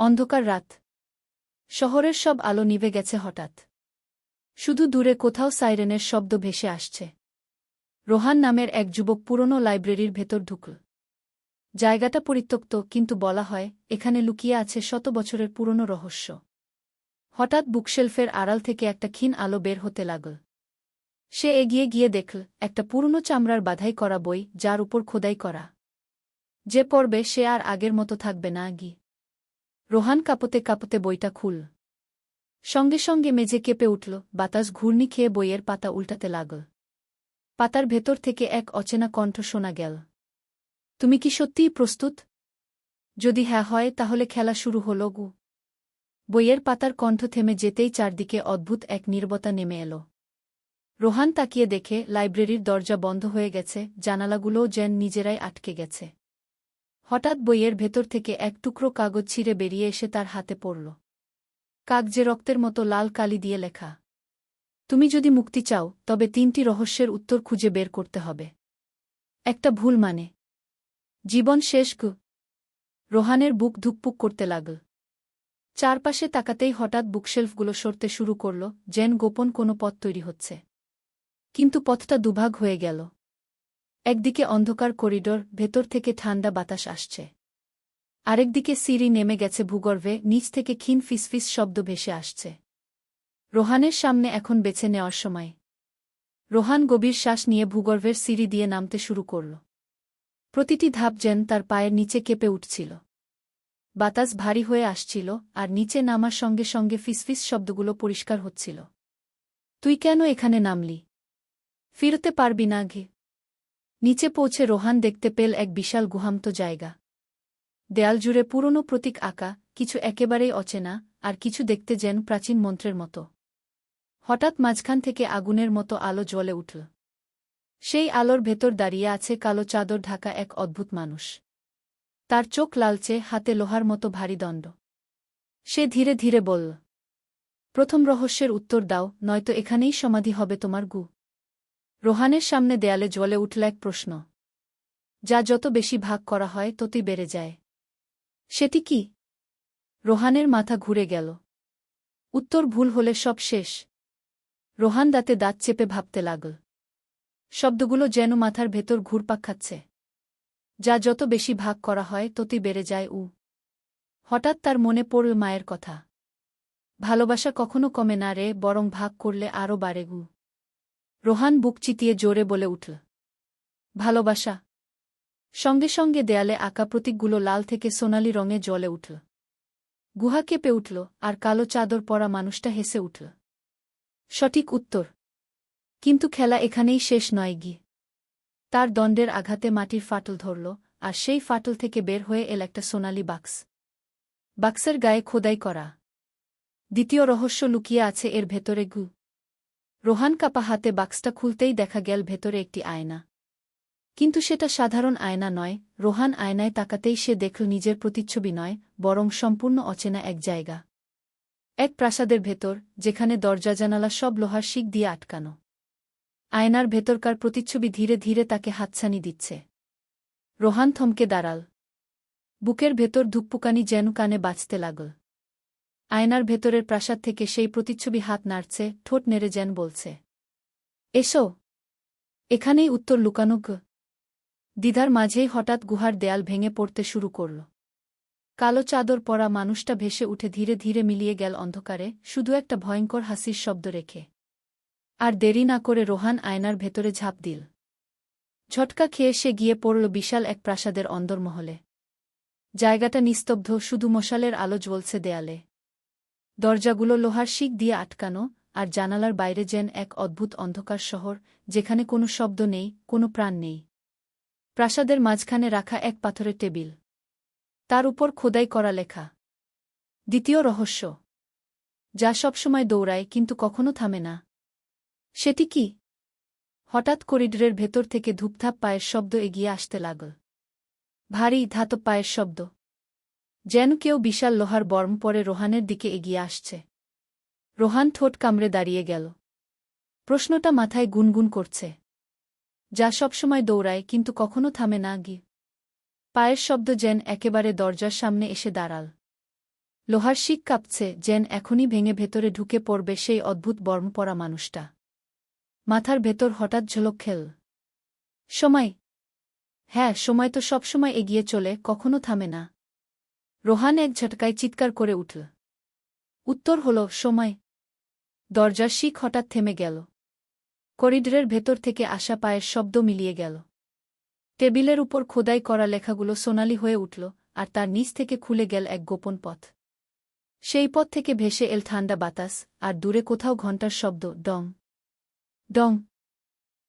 অন্ধকার রাত। শহরের সব আলো নিভে গেছে হঠাৎ। শুধু দূরে কোথাও সাইরেনের শব্দ ভেসে আসছে। রোহান নামের এক যুবক পুরনো লাইব্রেরির ভেতর ঢুকল। জায়গাটা পরিত্যক্ত, কিন্তু বলা হয়, এখানে লুকিয়ে আছে শত বছরের পুরনো রহস্য। হঠাৎ বুকশেলফের আড়াল থেকে একটা ক্ষীণ আলো বের হতে লাগল। সে এগিয়ে গিয়ে দেখল, একটা পুরনো চামড়ার বাধাই করা বই, যার উপর খোদাই করা। যে পড়বে সে আর আগের মতো থাকবে না, গি। রোহান কাপতে কাপতে বইটা খুল। সঙ্গে সঙ্গে মেঝে কেঁপে উঠল, বাতাস ঘূর্ণি খেয়ে বইয়ের পাতা উল্টাতে লাগল। পাতার ভেতর থেকে এক অচেনা কণ্ঠ শোনা গেল। তুমি কি সত্যিই প্রস্তুত? যদি হ্যাঁ হয়, তাহলে খেলা শুরু হল গু। বইয়ের পাতার কণ্ঠ থেমে যেতেই চারদিকে অদ্ভুত এক নির্বতা নেমে এলো। রোহান তাকিয়ে দেখে, লাইব্রেরির দরজা বন্ধ হয়ে গেছে, জানালাগুলোও যেন নিজেরাই আটকে গেছে। হঠাৎ বইয়ের ভেতর থেকে এক টুকরো কাগজ ছিঁড়ে বেরিয়ে এসে তার হাতে পড়ল। কাগজে রক্তের মতো লাল কালি দিয়ে লেখা। তুমি যদি মুক্তি চাও, তবে তিনটি রহস্যের উত্তর খুঁজে বের করতে হবে। একটা ভুল মানে। জীবন শেষ গু। রোহানের বুক ধুকপুক করতে লাগল। চারপাশে তাকাতেই হঠাৎ বুকশেলফগুলো সরতে শুরু করল, যেন গোপন কোনো পথ তৈরি হচ্ছে। কিন্তু পথটা দুভাগ হয়ে গেল। একদিকে অন্ধকার করিডোর, ভেতর থেকে ঠান্ডা বাতাস আসছে। আরেকদিকে সিঁড়ি নেমে গেছে ভূগর্ভে, নিচ থেকে ক্ষীণ ফিসফিস শব্দ ভেসে আসছে। রোহানের সামনে এখন বেছে নেওয়ার সময়। রোহান গভীর শ্বাস নিয়ে ভূগর্ভের সিঁড়ি দিয়ে নামতে শুরু করল। প্রতিটি ধাপ যেন তার পায়ের নিচে কেঁপে উঠছিল। বাতাস ভারী হয়ে আসছিল, আর নিচে নামার সঙ্গে সঙ্গে ফিসফিস শব্দগুলো পরিষ্কার হচ্ছিল। তুই কেন এখানে নামলি? ফিরতে পারবি না ঘে নিচে পৌঁছে রোহান দেখতে পেল এক বিশাল গুহামত জায়গা। দেয়াল জুড়ে পুরনো প্রতীক আঁকা, কিছু একেবারেই অচেনা, আর কিছু দেখতে যেন প্রাচীন মন্ত্রের মতো। হঠাৎ মাঝখান থেকে আগুনের মতো আলো জ্বলে উঠল। সেই আলোর ভেতর দাঁড়িয়ে আছে কালো চাদর ঢাকা এক অদ্ভুত মানুষ। তার চোখ লালচে, হাতে লোহার মতো ভারী দণ্ড। সে ধীরে ধীরে বলল, প্রথম রহস্যের উত্তর দাও, নয়তো এখানেই সমাধি হবে তোমার গু। রোহানের সামনে দেয়ালে জ্বলে উঠল এক প্রশ্ন। যা যত বেশি ভাগ করা হয়, ততই বেড়ে যায়। সেটি কি? রোহানের মাথা ঘুরে গেল। উত্তর ভুল হলে সব শেষ। রোহান দাঁতে দাঁত চেপে ভাবতে লাগল। শব্দগুলো যেন মাথার ভেতর ঘুরপাক খাচ্ছে। যা যত বেশি ভাগ করা হয়, ততই বেড়ে যায় উ। হঠাৎ তার মনে পড়ল মায়ের কথা। ভালোবাসা কখনো কমে না রে, বরং ভাগ করলে আরও বাড়ে গু। রোহান বুক চিতিয়ে জোরে বলে উঠল, ভালোবাসা। সঙ্গে সঙ্গে দেয়ালে আঁকা প্রতীকগুলো লাল থেকে সোনালি রঙে জ্বলে উঠল। গুহা কেঁপে উঠল আর কালো চাদর পরা মানুষটা হেসে উঠল, সঠিক উত্তর। কিন্তু খেলা এখানেই শেষ নয় গি। তার দণ্ডের আঘাতে মাটির ফাটল ধরল আর সেই ফাটল থেকে বের হয়ে এল একটা সোনালি বাক্স। বাক্সের গায়ে খোদাই করা। দ্বিতীয় রহস্য লুকিয়ে আছে এর ভেতরে গু। রোহান কাপা হাতে বাক্সটা খুলতেই দেখা গেল ভেতরে একটি আয়না। কিন্তু সেটা সাধারণ আয়না নয়, রোহান আয়নায় তাকাতেই সে দেখল নিজের প্রতিচ্ছবি নয়, বরং সম্পূর্ণ অচেনা এক জায়গা। এক প্রাসাদের ভেতর, যেখানে দরজা, জানালা সব লোহার শিক দিয়ে আটকানো। আয়নার ভেতরকার প্রতিচ্ছবি ধীরে ধীরে তাকে হাতছানি দিচ্ছে। রোহান থমকে দাঁড়াল। বুকের ভেতর ধুকপুকানি যেন কানে বাঁচতে লাগল। আয়নার ভেতরের প্রাসাদ থেকে সেই প্রতিচ্ছবি হাত নাড়ছে, ঠোঁট নেড়ে যেন বলছে, এসো। এখানেই উত্তর লুকানুক। দ্বিধার মাঝেই হঠাৎ গুহার দেয়াল ভেঙে পড়তে শুরু করল। কালো চাদর পরা মানুষটা ভেসে উঠে ধীরে ধীরে মিলিয়ে গেল অন্ধকারে, শুধু একটা ভয়ঙ্কর হাসির শব্দ রেখে। আর দেরি না করে রোহান আয়নার ভেতরে ঝাঁপ দিল। ঝটকা খেয়ে সে গিয়ে পড়ল বিশাল এক প্রাসাদের অন্দরমহলে। জায়গাটা নিস্তব্ধ, শুধু মশালের আলো জ্বলছে দেয়ালে। দরজাগুলো লোহার শিক দিয়ে আটকানো আর জানালার বাইরে যেন এক অদ্ভুত অন্ধকার শহর, যেখানে কোনো শব্দ নেই, কোনো প্রাণ নেই। প্রাসাদের মাঝখানে রাখা এক পাথরের টেবিল। তার উপর খোদাই করা লেখা। দ্বিতীয় রহস্য। যা সবসময় দৌড়ায়, কিন্তু কখনো থামে না। সেটি কি? হঠাৎ করিডরের ভেতর থেকে ধূপধাপ পায়ের শব্দ এগিয়ে আসতে লাগল। ভারী ধাতব পায়ের শব্দ। যেন কেউ বিশাল লোহার বর্ম পরে রোহানের দিকে এগিয়ে আসছে। রোহান ঠোঁট কামড়ে দাঁড়িয়ে গেল। প্রশ্নটা মাথায় গুনগুন করছে। যা সবসময় দৌড়ায়, কিন্তু কখনো থামে না, গি। পায়ের শব্দ যেন একেবারে দরজার সামনে এসে দাঁড়াল। লোহার শিক কাঁপছে, যেন এখনই ভেঙে ভেতরে ঢুকে পড়বে সেই অদ্ভুত বর্ম পরা মানুষটা। মাথার ভেতর হঠাৎ ঝলক খেল। সময়। হ্যাঁ সময় তো সবসময় এগিয়ে চলে, কখনো থামে না। রোহান এক ঝটকায় চিৎকার করে উঠল। উত্তর হল, সময়। দরজার শিখ হঠাৎ থেমে গেল। করিডরের ভেতর থেকে আসা পায়ের শব্দ মিলিয়ে গেল। টেবিলের উপর খোদাই করা লেখাগুলো সোনালি হয়ে উঠল আর তার নিচ থেকে খুলে গেল এক গোপন পথ। সেই পথ থেকে ভেসে এল ঠান্ডা বাতাস আর দূরে কোথাও ঘণ্টার শব্দ, ডং। ডং।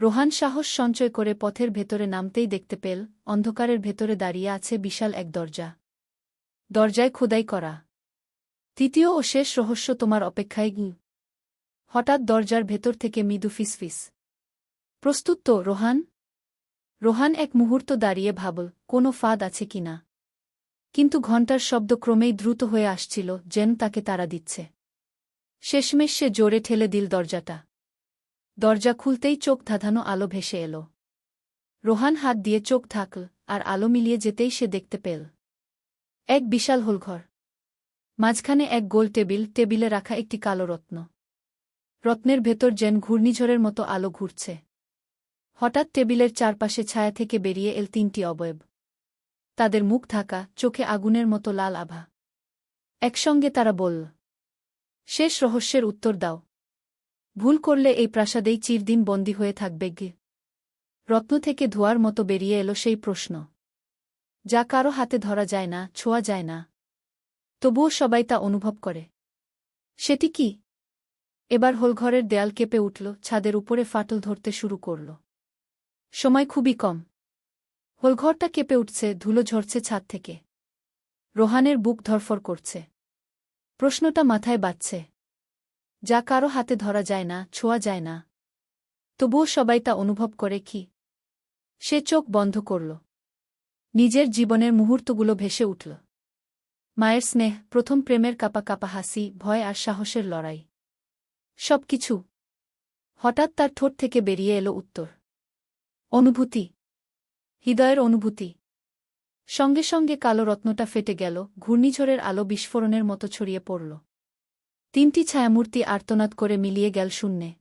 রোহান সাহস সঞ্চয় করে পথের ভেতরে নামতেই দেখতে পেল, অন্ধকারের ভেতরে দাঁড়িয়ে আছে বিশাল এক দরজা। দরজায় খোদাই করা। তৃতীয় ও শেষ রহস্য তোমার অপেক্ষায় গি হঠাৎ দরজার ভেতর থেকে মৃদু ফিসফিস প্রস্তুত তো, রোহান? রোহান এক মুহূর্ত দাঁড়িয়ে ভাবল, কোনো ফাঁদ আছে কিনা কিন্তু ঘণ্টার শব্দ ক্রমেই দ্রুত হয়ে আসছিল, যেন তাকে তাড়া দিচ্ছে। শেষমেশ সে জোরে ঠেলে দিল দরজাটা। দরজা খুলতেই চোখ ধাঁধানো আলো ভেসে এল। রোহান হাত দিয়ে চোখ থাকল আর আলো মিলিয়ে যেতেই সে দেখতে পেল। এক বিশাল হোলঘর। মাঝখানে এক গোল টেবিল, টেবিলে রাখা একটি কালো রত্ন। রত্নের ভেতর যেন ঘূর্ণিঝড়ের মতো আলো ঘুরছে। হঠাৎ টেবিলের চারপাশে ছায়া থেকে বেরিয়ে এল তিনটি অবয়ব। তাদের মুখ ঢাকা, চোখে আগুনের মতো লাল আভা। একসঙ্গে তারা বলল, শেষ রহস্যের উত্তর দাও। ভুল করলে এই প্রাসাদেই চিরদিন বন্দী হয়ে থাকবে গে। রত্ন থেকে ধোয়ার মতো বেরিয়ে এলো সেই প্রশ্ন। যা কারও হাতে ধরা যায় না, ছোঁয়া যায় না। তবুও সবাই তা অনুভব করে। সেটি কি? এবার হোলঘরের দেয়াল কেঁপে উঠল, ছাদের উপরে ফাটল ধরতে শুরু করল। সময় খুবই কম। হোলঘরটা কেঁপে উঠছে, ধুলো ঝরছে ছাদ থেকে। রোহানের বুক ধরফর করছে। প্রশ্নটা মাথায় বাজছে যা কারও হাতে ধরা যায় না, ছোঁয়া যায় না। তবুও সবাই তা অনুভব করে কি? সে চোখ বন্ধ করল। নিজের জীবনের মুহূর্তগুলো ভেসে উঠল। মায়ের স্নেহ, প্রথম প্রেমের কাপা কাপা হাসি, ভয় আর সাহসের লড়াই। সব কিছু হঠাৎ তার ঠোঁট থেকে বেরিয়ে এলো উত্তর। অনুভূতি। হৃদয়ের অনুভূতি। সঙ্গে সঙ্গে কালো রত্নটা ফেটে গেল, ঘূর্ণিঝড়ের আলো বিস্ফোরণের মতো ছড়িয়ে পড়ল। তিনটি ছায়ামূর্তি আর্তনাদ করে মিলিয়ে গেল শূন্যে।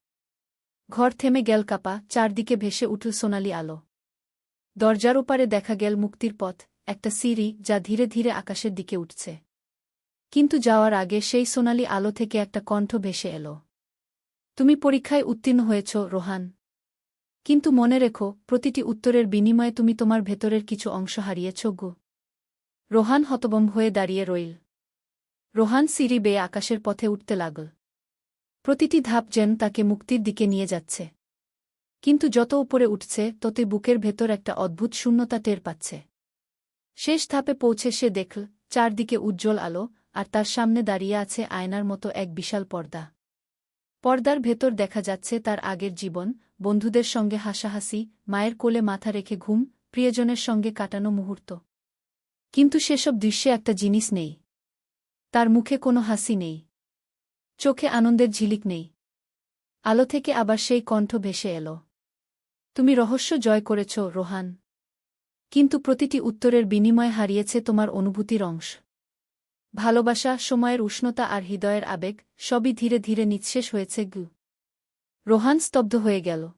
ঘর থেমে গেল কাপা, চারদিকে ভেসে উঠল সোনালি আলো। দরজার ওপারে দেখা গেল মুক্তির পথ, একটা সিঁড়ি যা ধীরে ধীরে আকাশের দিকে উঠছে। কিন্তু যাওয়ার আগে সেই সোনালি আলো থেকে একটা কণ্ঠ ভেসে এল। তুমি পরীক্ষায় উত্তীর্ণ হয়েছ, রোহান। কিন্তু মনে রেখো, প্রতিটি উত্তরের বিনিময়ে তুমি তোমার ভেতরের কিছু অংশ হারিয়েছ গো। রোহান হতবম্ব হয়ে দাঁড়িয়ে রইল। রোহান সিঁড়ি বেয়ে আকাশের পথে উঠতে লাগল। প্রতিটি ধাপ যেন তাকে মুক্তির দিকে নিয়ে যাচ্ছে। কিন্তু যত উপরে উঠছে, ততই বুকের ভেতর একটা অদ্ভুত শূন্যতা টের পাচ্ছে। শেষ ধাপে পৌঁছে সে দেখল, চারদিকে উজ্জ্বল আলো, আর তার সামনে দাঁড়িয়ে আছে আয়নার মতো এক বিশাল পর্দা। পর্দার ভেতর দেখা যাচ্ছে তার আগের জীবন, বন্ধুদের সঙ্গে হাসাহাসি, মায়ের কোলে মাথা রেখে ঘুম, প্রিয়জনের সঙ্গে কাটানো মুহূর্ত। কিন্তু সেসব দৃশ্যে একটা জিনিস নেই। তার মুখে কোনো হাসি নেই। চোখে আনন্দের ঝিলিক নেই। আলো থেকে আবার সেই কণ্ঠ ভেসে এল। তুমি রহস্য জয় করেছ, রোহান। কিন্তু প্রতিটি উত্তরের বিনিময়ে হারিয়েছে তোমার অনুভূতির অংশ। ভালোবাসা, সময়ের উষ্ণতা আর হৃদয়ের আবেগ সবই ধীরে ধীরে নিঃশেষ হয়েছে গু। রোহান স্তব্ধ হয়ে গেল।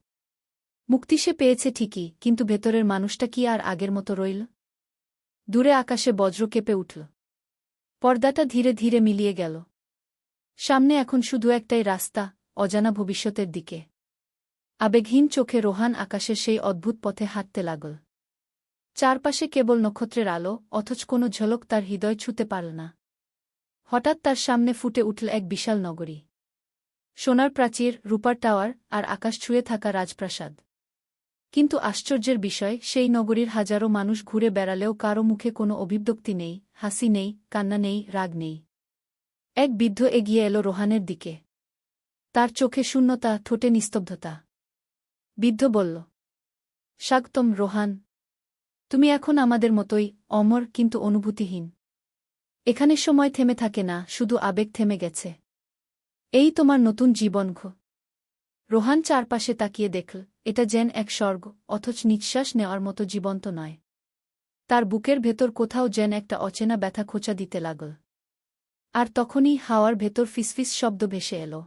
মুক্তি সে পেয়েছে ঠিকই, কিন্তু ভেতরের মানুষটা কি আর আগের মতো রইল? দূরে আকাশে বজ্র কেঁপে উঠল। পর্দাটা ধীরে ধীরে মিলিয়ে গেল। সামনে এখন শুধু একটাই রাস্তা, অজানা ভবিষ্যতের দিকে। আবেগহীন চোখে রোহান আকাশের সেই অদ্ভুত পথে হাঁটতে লাগল। চারপাশে কেবল নক্ষত্রের আলো, অথচ কোনো ঝলক তার হৃদয় ছুতে পারল না। হঠাৎ তার সামনে ফুটে উঠল এক বিশাল নগরী। সোনার প্রাচীর, রূপার টাওয়ার আর আকাশ ছুঁয়ে থাকা রাজপ্রাসাদ। কিন্তু আশ্চর্যের বিষয়, সেই নগরীর হাজারো মানুষ ঘুরে বেড়ালেও কারও মুখে কোনো অভিব্যক্তি নেই, হাসি নেই, কান্না নেই, রাগ নেই। এক বৃদ্ধ এগিয়ে এলো রোহানের দিকে। তার চোখে শূন্যতা, ঠোঁটে নিস্তব্ধতা। বৃদ্ধ বলল, স্বাগতম রোহান। তুমি এখন আমাদের মতোই অমর কিন্তু অনুভূতিহীন। এখানে সময় থেমে থাকে না, শুধু আবেগ থেমে গেছে। এই তোমার নতুন জীবন ঘ রোহান চারপাশে তাকিয়ে দেখল, এটা যেন এক স্বর্গ, অথচ নিঃশ্বাস নেওয়ার মতো জীবন্ত নয়। তার বুকের ভেতর কোথাও যেন একটা অচেনা ব্যথা খোঁচা দিতে লাগল। আর তখনই হাওয়ার ভেতর ফিসফিস শব্দ ভেসে এল।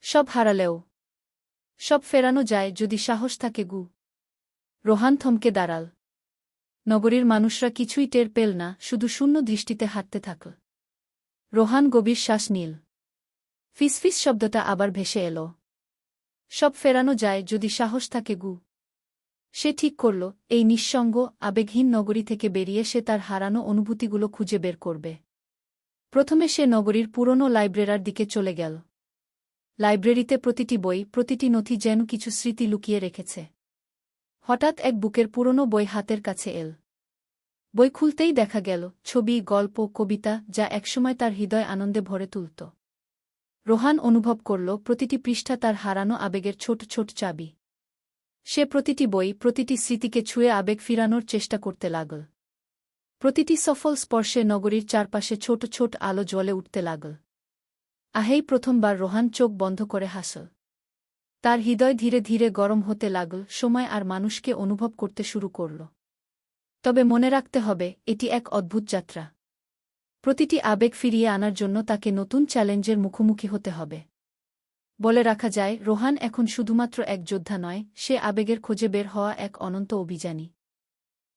সব হারালেও সব ফেরানো যায় যদি সাহস থাকে গু। রোহান থমকে দাঁড়াল। নগরীর মানুষরা কিছুই টের পেল না, শুধু শূন্য দৃষ্টিতে হাঁটতে থাকল। রোহান গভীর শ্বাস নীল। ফিসফিস শব্দটা আবার ভেসে এল। সব ফেরানো যায় যদি সাহস থাকে গু। সে ঠিক করল, এই নিঃসঙ্গ, আবেগহীন নগরী থেকে বেরিয়ে সে তার হারানো অনুভূতিগুলো খুঁজে বের করবে। প্রথমে সে নগরীর পুরনো লাইব্রেরার দিকে চলে গেল। লাইব্রেরিতে প্রতিটি বই, প্রতিটি নথি যেন কিছু স্মৃতি লুকিয়ে রেখেছে। হঠাৎ এক বুকের পুরনো বই হাতের কাছে এল। বই খুলতেই দেখা গেল, ছবি, গল্প, কবিতা যা একসময় তার হৃদয় আনন্দে ভরে তুলত। রোহান অনুভব করল, প্রতিটি পৃষ্ঠা তার হারানো আবেগের ছোট ছোট চাবি। সে প্রতিটি বই, প্রতিটি স্মৃতিকে ছুঁয়ে আবেগ ফিরানোর চেষ্টা করতে লাগল। প্রতিটি সফল স্পর্শে নগরীর চারপাশে ছোট ছোট আলো জ্বলে উঠতে লাগল। আহেই প্রথমবার রোহান চোখ বন্ধ করে হাসল। তার হৃদয় ধীরে ধীরে গরম হতে লাগল, সময় আর মানুষকে অনুভব করতে শুরু করল। তবে মনে রাখতে হবে, এটি এক অদ্ভুত যাত্রা। প্রতিটি আবেগ ফিরিয়ে আনার জন্য তাকে নতুন চ্যালেঞ্জের মুখোমুখি হতে হবে। বলে রাখা যায়, রোহান এখন শুধুমাত্র এক যোদ্ধা নয়, সে আবেগের খোঁজে বের হওয়া এক অনন্ত অভিযানী।